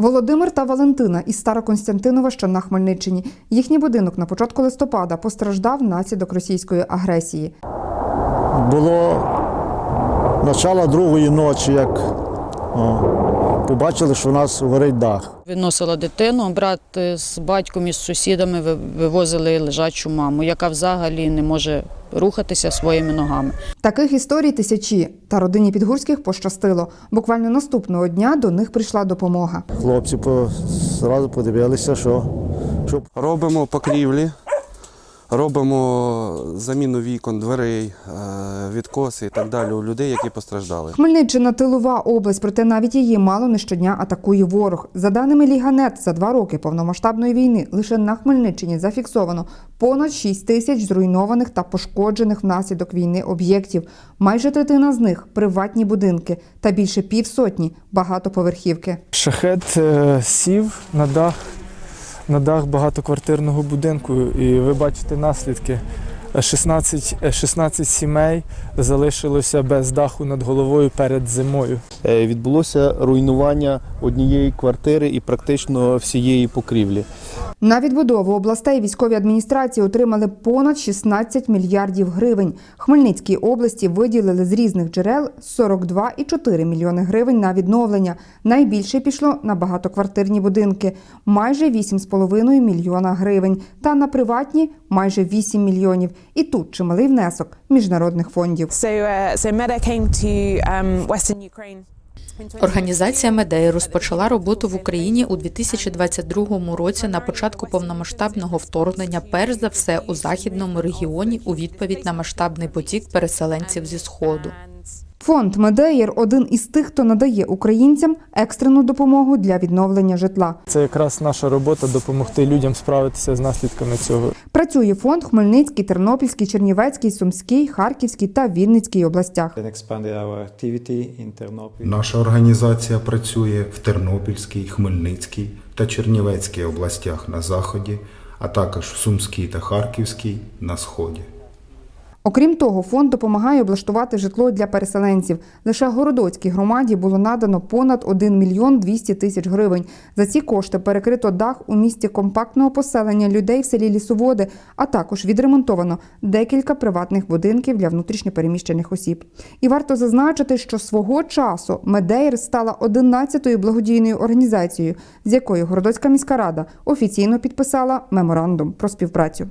Володимир та Валентина із Староконстянтинова, що на Хмельниччині. Їхній будинок на початку листопада постраждав внаслідок російської агресії. Було начало другої ночі, як о, побачили, що у нас горить дах. Відносила дитину, брат з батьком і з сусідами вивозили лежачу маму, яка взагалі не може рухатися своїми ногами. Таких історій тисячі. Та родині Підгурських пощастило. Буквально наступного дня до них прийшла допомога. Хлопці по, зразу подивилися, що, що Робимо покрівлі, робимо заміну вікон, дверей, е, відкоси і так далі у людей, які постраждали. Хмельниччина тилова область, проте навіть її мало не щодня атакує ворог. За даними Ліганет, за два роки повномасштабної війни лише на Хмельниччині зафіксовано понад 6 тисяч зруйнованих та пошкоджених внаслідок війни об'єктів. Майже третина з них приватні будинки та більше півсотні багатоповерхівки. Шахет е, сів на дах, на дах багатоквартирного будинку, і ви бачите наслідки. 16, е, 16 сімей залишилося без даху над головою перед зимою. Е, відбулося руйнування однієї квартири і практично всієї покрівлі. На відбудову областей військові адміністрації отримали понад 16 мільярдів гривень. Хмельницькій області виділили з різних джерел 42,4 мільйони гривень на відновлення. Найбільше пішло на багатоквартирні будинки майже 8,5 мільйона гривень, та на приватні майже 8 мільйонів. І тут чималий внесок міжнародних фондів. So, uh, so came to um, Western Ukraine. Організація Медеї розпочала роботу в Україні у 2022 році на початку повномасштабного вторгнення, перш за все у західному регіоні, у відповідь на масштабний потік переселенців зі сходу. Фонд Медеєр один із тих, хто надає українцям екстрену допомогу для відновлення житла. Це якраз наша робота допомогти людям справитися з наслідками цього. Працює фонд Хмельницький, Тернопільський, Чернівецький, Сумський, Харківський та Вінницький областях. Наша організація працює в Тернопільській, Хмельницькій та Чернівецькій областях на заході, а також в Сумській та Харківській на сході. Окрім того, фонд допомагає облаштувати житло для переселенців. Лише Городоцькій громаді було надано понад 1 мільйон 200 тисяч гривень. За ці кошти перекрито дах у місті компактного поселення людей в селі Лісоводи, а також відремонтовано декілька приватних будинків для внутрішньопереміщених осіб. І варто зазначити, що свого часу Медейр стала 11-ю благодійною організацією, з якою Городоцька міська рада офіційно підписала меморандум про співпрацю.